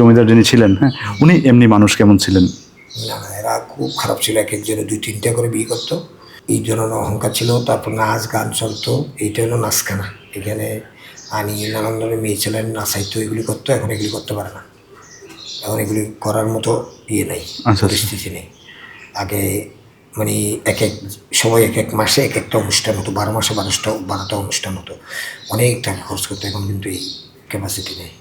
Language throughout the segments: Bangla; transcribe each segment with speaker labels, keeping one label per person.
Speaker 1: জমিদার যিনি ছিলেন হ্যাঁ উনি এমনি মানুষ কেমন ছিলেন?
Speaker 2: না এরা খুব খারাপ ছিল এক একজনে দুই তিনটা করে বিয়ে করতো। এই জন্য অহংকার ছিল তারপর নাচ গান চলতো এইটা হলো নাচখানা। এখানে আনি নানান ধরনের মেয়ে ছিলেন নাচাইতো এগুলি করতো এখন এগুলি করতে পারে না। এখন এগুলি করার মতো ইয়ে নেই
Speaker 1: আচ্ছা।
Speaker 2: পরিস্থিতি নেই। আগে মানে এক এক সময় এক এক মাসে এক একটা অনুষ্ঠান হতো বারো মাসে বারোটা বারোটা অনুষ্ঠান হতো। অনেক টাকা খরচ করতো এখন কিন্তু এই ক্যাপাসিটি নেই।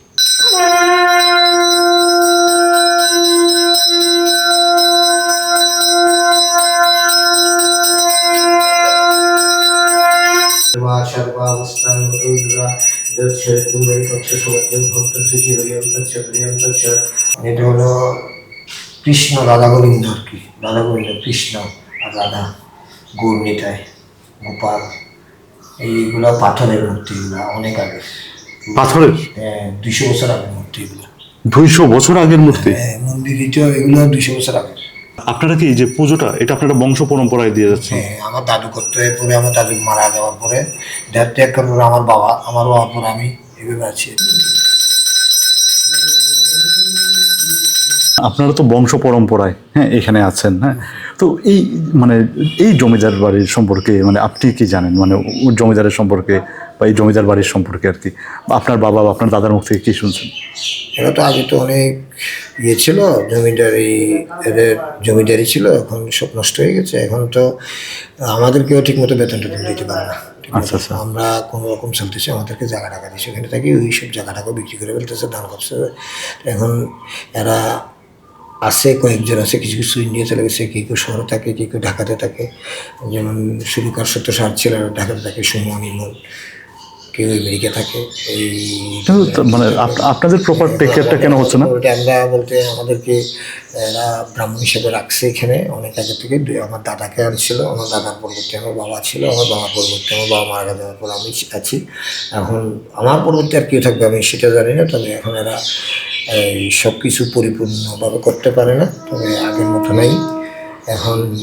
Speaker 2: सर्वा सर्वावस्थां रुद्रा যৎসর্বৈ তৎসর্বৈ ভক্ত সুচিরয়ং তৎসর্বয়ং তৎস এটা হলো কৃষ্ণ রাধা গোবিন্দ আর কি রাধা গোবিন্দ কৃষ্ণ আর রাধা গৌর নিতায় গোপাল এইগুলো পাথরের মূর্তিগুলো অনেক আগে
Speaker 1: পাথরের
Speaker 2: হ্যাঁ দুইশো বছর আগের মূর্তিগুলো
Speaker 1: দুইশো বছর আগের মূর্তি?
Speaker 2: হ্যাঁ মন্দির এগুলো দুইশো বছর আগে
Speaker 1: আপনারা কি যে পুজোটা এটা আপনারা বংশ পরম্পরায় দিয়ে যাচ্ছেন?
Speaker 2: হ্যাঁ আমার দাদু করতে এরপরে আমার দাদু মারা যাওয়ার পরে দেড় ত্যাগ করার পরে আমার বাবা আমার বাবার পরে আমি এভাবে আছি।
Speaker 1: আপনারা তো বংশ পরম্পরায় হ্যাঁ এখানে আছেন হ্যাঁ। তো এই মানে এই জমিদার বাড়ির সম্পর্কে মানে আপনি কি জানেন? মানে জমিদারের সম্পর্কে বা এই জমিদার বাড়ির সম্পর্কে আর কি? আপনার বাবা বা আপনার দাদার মুখ থেকে কি শুনছেন?
Speaker 2: এরা তো আগে তো অনেক ইয়ে ছিল জমিদারি এদের জমিদারি ছিল এখন সব নষ্ট হয়ে গেছে। এখন তো আমাদেরকেও ঠিক মতো বেতন টেতন দিতে পারে না।
Speaker 1: আচ্ছা, আচ্ছা।
Speaker 2: আমরা কোনো রকম চলতেছে আমাদেরকে জায়গা টাকা দিচ্ছে সেখানে থাকি ওই সব জায়গা টাকা বিক্রি করে ফেলতেছে দান করছে এখন এরা আছে কয়েকজন আছে কিছু কিছু ইন্ডিয়া চলে গেছে কেউ কেউ শহরে থাকে কেউ কেউ ঢাকাতে থাকে। যেমন সুবিকার সত্য সার ছিল ঢাকাতে থাকে সুমন ইমন কেউ আমেরিকা থাকে। এই
Speaker 1: মানে আপনাদের প্রপার টেক কেয়ারটা কেন হচ্ছে না?
Speaker 2: ওটা আমরা বলতে আমাদেরকে এরা ব্রাহ্মণ হিসেবে রাখছে এখানে। অনেক আগে থেকে আমার দাদাকে আনছিল আমার দাদার পরবর্তী আমার বাবা ছিল আমার বাবার পরবর্তী আমার বাবা মারা যাওয়ার পর আমি আছি। এখন আমার পরবর্তী আর কেউ থাকবে আমি সেটা জানি না তবে এখন এরা এই সব কিছু পরিপূর্ণভাবে করতে পারে না তবে আগের মতো নাই। এখন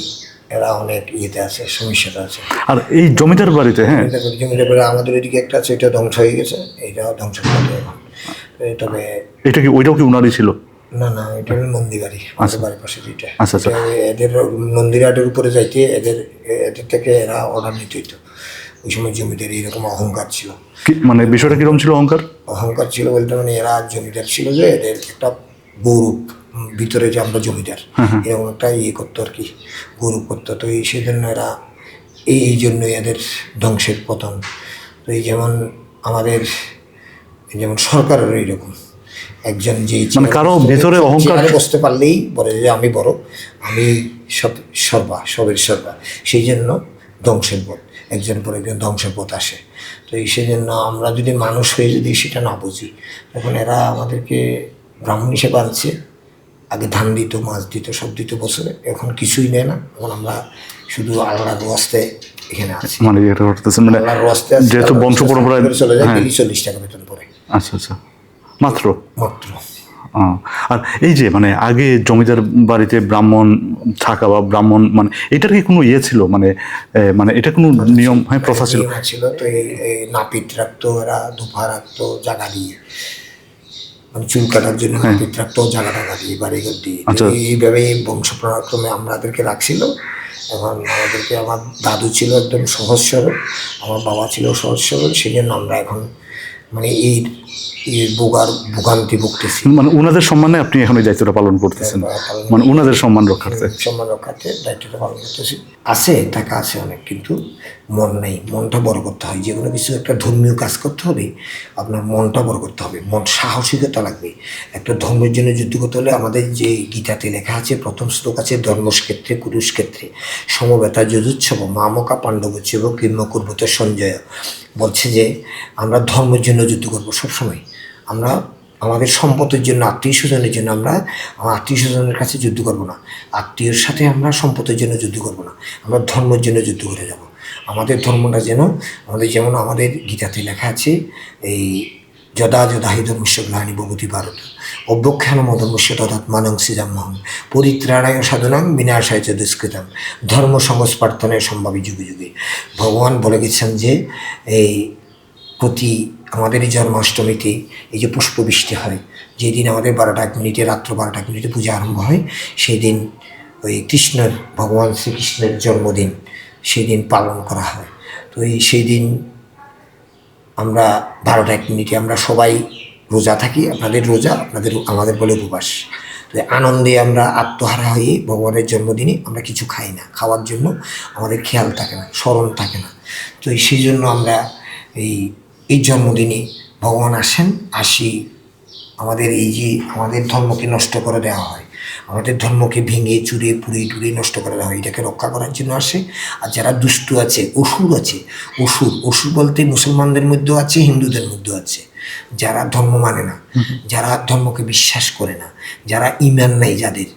Speaker 2: এরা অনেক ইয়েতে আছে সমস্যাটা আছে।
Speaker 1: আর এই জমিদার বাড়িতে হ্যাঁ?
Speaker 2: জমিদার বাড়ি- আমাদের এদিকে একটা আছে এটা ধ্বংস হয়ে গেছে এইটাও ধ্বংস করে এখন তবে
Speaker 1: এটা কি ওইটাও কি উনারই ছিল?
Speaker 2: না না এটা হলো নন্দী বাড়ি আমাদের বাড়ির পাশে দুইটা
Speaker 1: আচ্ছা, আচ্ছা।
Speaker 2: এদের নন্দীরাটের উপরে যাইতে এদের এদের থেকে এরা অর্ডার নিতে হইতো। ওই সময় জমিদার এরকম অহংকার ছিল।
Speaker 1: কি মানে বিষয়টা কীরকম ছিল অহংকার?
Speaker 2: অহংকার ছিল বলতে মানে এরা জমিদার ছিল যে এদের একটা গৌরব ভিতরে যে আমরা জমিদার এরকম একটা ইয়ে করতো আর কি গৌরব করতো। তো এই সেই জন্য এরা এই এই জন্যই এদের ধ্বংসের পতন। তো এই যেমন আমাদের যেমন সরকারের এইরকম। একজন যে
Speaker 1: মানে কারও ভেতরে অহংকার-
Speaker 2: বসতে পারলেই বলে যে আমি বড় আমি সব সর্বা সবের সর্বা। সেই জন্য ধ্বংসের পথ। একজন পর একজন ধ্বংসের পথ আসে। তো এই সেজন্য আমরা যদি মানুষ হয়ে যদি সেটা না বুঝি তখন এরা আমাদেরকে ব্রাহ্মণ হিসেবে আনছে। আগে ধান দিত মাছ দিত সব দিত বছরে। এখন কিছুই নেয় না। এখন আমরা শুধু আল্লাহর রস্তে এখানে আছি।
Speaker 1: মানে এটা করতেছেন মানে যেহেতু বংশ পরম্পরায়
Speaker 2: চলে যায়
Speaker 1: হ্যাঁ।
Speaker 2: চল্লিশ টাকা বেতন পড়ে।
Speaker 1: আচ্ছা আচ্ছা। মাত্র?
Speaker 2: মাত্র।
Speaker 1: আর এই যে মানে আগে জমিদার বাড়িতে ব্রাহ্মণ থাকা বা ব্রাহ্মণ মানে এটার কি কোনো ইয়ে ছিল? মানে মানে এটা কোনো নিয়ম? হ্যাঁ প্রথা ছিল।
Speaker 2: ছিল তো এই নাপিত রাখতো এরা দুফা রাখতো জায়গা দিয়ে মানে চুল কাটার জন্য নাপিত রাখতো জায়গা টাকা দিয়ে বাড়িঘর দিয়ে।
Speaker 1: আচ্ছা।
Speaker 2: এইভাবে বংশ পরাক্রমে আমাদেরকে রাখছিল। এখন আমাদেরকে আমার দাদু ছিল একদম সহজ সরল আমার বাবা ছিল সহজ সরল সেই জন্য আমরা এখন মানে এই বোগার ভোগান্তি ভুগতেছি
Speaker 1: মানে ওনাদের সম্মানে আপনি এখন এই দায়িত্বটা পালন করতেছেন। মানে ওনাদের সম্মান রক্ষার্থে।
Speaker 2: সম্মান রক্ষার্থে দায়িত্বটা পালন করতেছি। আছে টাকা আছে অনেক কিন্তু মন নেই। মনটা বড় করতে হয়। যে কোনো কিছু একটা ধর্মীয় কাজ করতে হবে আপনার মনটা বড় করতে হবে। মন সাহসিকতা লাগবে। একটা ধর্মের জন্য যুদ্ধ করতে হলে আমাদের যে গীতাতে লেখা আছে প্রথম শ্লোক আছে ধর্মক্ষেত্রে কুরুষক্ষেত্রে সমবেতা যদুৎসব মামকা পাণ্ডবচ্ছব কিম্ম কুর্বত সঞ্জয়। বলছে যে, আমরা ধর্মের জন্য যুদ্ধ করব সবসময়। আমরা আমাদের সম্পদের জন্য, আত্মীয় স্বজনের জন্য আমরা আমার আত্মীয় স্বজনের কাছে যুদ্ধ করব না। আত্মীয়র সাথে আমরা সম্পদের জন্য যুদ্ধ করব না। আমরা ধর্মের জন্য যুদ্ধ করে যাব। আমাদের ধর্মটা যেন, আমাদের যেমন আমাদের গীতাতে লেখা আছে, এই যদা যদা হি ধর্মস্য গ্লানি ভবতি ভারত অভ্যখ্যান মধর্মস্য তদাত্মানং সিজাম্মহং পরিত্রাণায় সাধনাং বিনাশায় চ দুষ্কৃতম। ধর্ম সংস্পার্থনের সম্ভাবী যুগে যুগে। ভগবান বলে গেছেন যে, এই প্রতি আমাদের এই জন্মাষ্টমীতে এই যে পুষ্পবৃষ্টি হয়, যেদিন আমাদের বারোটা এক মিনিটে, রাত্র বারোটা এক মিনিটে পূজা আরম্ভ হয় সেই দিন ওই কৃষ্ণের, ভগবান শ্রীকৃষ্ণের জন্মদিন সেই দিন পালন করা হয়। তো এই সেই দিন আমরা বারোটা এক মিনিটে আমরা সবাই রোজা থাকি, আপনাদের রোজা, আপনাদের আমাদের বলে উপবাস। তো আনন্দে আমরা আত্মহারা হয়ে ভগবানের জন্মদিনে আমরা কিছু খাই না। খাওয়ার জন্য আমাদের খেয়াল থাকে না, স্মরণ থাকে না। তো সেই জন্য আমরা এই এই জন্মদিনে ভগবান আসেন, আসি, আমাদের এই যে, আমাদের ধর্মকে নষ্ট করে দেওয়া হয়। আমাদের ধর্মকে ভেঙে চুরে পুড়ে টুড়ে নষ্ট করার হয় এটাকে রক্ষা করার জন্য আসে। আর যারা দুষ্ট আছে অসুর আছে অসুর অসুর বলতে মুসলমানদের মধ্যেও আছে হিন্দুদের মধ্যেও আছে। যারা ধর্ম মানে না যারা ধর্মকে বিশ্বাস করে না যারা ইমান নাই যাদের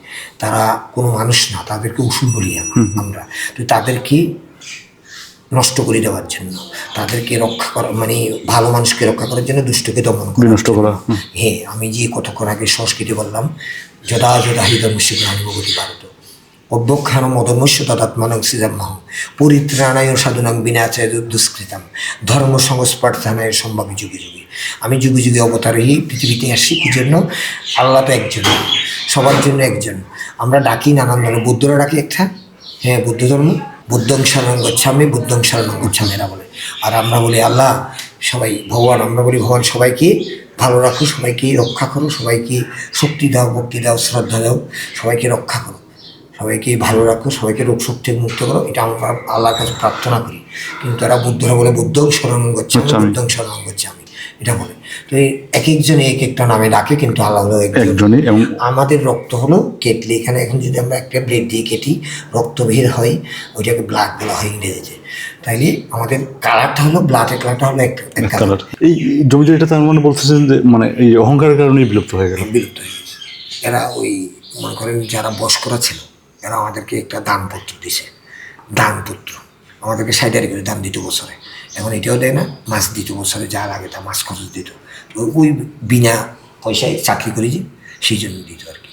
Speaker 2: তারা কোনো মানুষ না তাদেরকে অসুর বলি আমরা। তো তাদেরকে নষ্ট করে দেওয়ার জন্য। তাদেরকে রক্ষা করা মানে ভালো মানুষকে রক্ষা করার জন্য দুষ্টকে দমন করা।
Speaker 1: বিনষ্ট করা
Speaker 2: হ্যাঁ আমি যে কতক্ষণ আগে সংস্কৃতি বললাম যদা যদা হৃদমস্য গ্রামভগতি ভারত অভ্যক্ষান মদমস্য তদাত্মানং সিজাম্মাহ পরিত্রাণায় সাধুনাং বিনাচায় দুষ্কৃতাম। ধর্ম সংস্পর্শানায় সম্ভাবী যুগে যুগে। আমি যুগে যুগে অবতার পৃথিবীতে আসি কি জন্য? আল্লাহ তো একজন সবার জন্য একজন। আমরা ডাকি নানান ধরনের বুদ্ধরা ডাকি একটা? হ্যাঁ বুদ্ধ ধর্ম। বুদ্ধং শরণ গচ্ছামি বুদ্ধং শরণ গচ্ছামি এরা বলে। আর আমরা বলি আল্লাহ সবাই ভগবান আমরা বলি ভগবান সবাইকে ভালো রাখো সবাইকে রক্ষা করো সবাইকে শক্তি দাও ভক্তি দাও শ্রদ্ধা দাও সবাইকে রক্ষা করো? সবাইকে ভালো রাখো সবাইকে রোগ শক্তি মুক্ত করো? এটা আমরা আল্লাহর কাছে প্রার্থনা করি। কিন্তু তারা বুদ্ধরা বলে বুদ্ধং শরণ গচ্ছামি। বুদ্ধং শরণ গচ্ছামি। এটা বলে। তো এই এক একজনে এক একটা নামে ডাকে কিন্তু আল্লাহ হলো একজন। আমাদের রক্ত হলো কেটলি। এখানে এখন যদি আমরা একটা ব্লেড দিয়ে কেটি রক্ত বের হয় ওইটাকে ব্লাড বলা হয় ইংরেজিতে। তাইলে আমাদের কালারটা হলো ব্লাডের কালারটা হলো এক কালার
Speaker 1: কালার এই জমিদারিটা তার মানে বলতেছেন যে মানে এই অহংকারের কারণেই বিলুপ্ত হয়ে গেল।
Speaker 2: বিলুপ্ত হয়ে গেছে। এরা ওই মনে করেন যারা বয়স্করা ছিল এরা আমাদেরকে একটা দানপত্র দিছে। দানপত্র। আমাদেরকে সাইডারি করে দান দিত বছরে। এখন এটাও দেয় না মাস দিত বছরে যা লাগে তা মাস খরচ দিত। ওই বিনা পয়সায় চাকরি করি যে সেই জন্য দিত আর কি।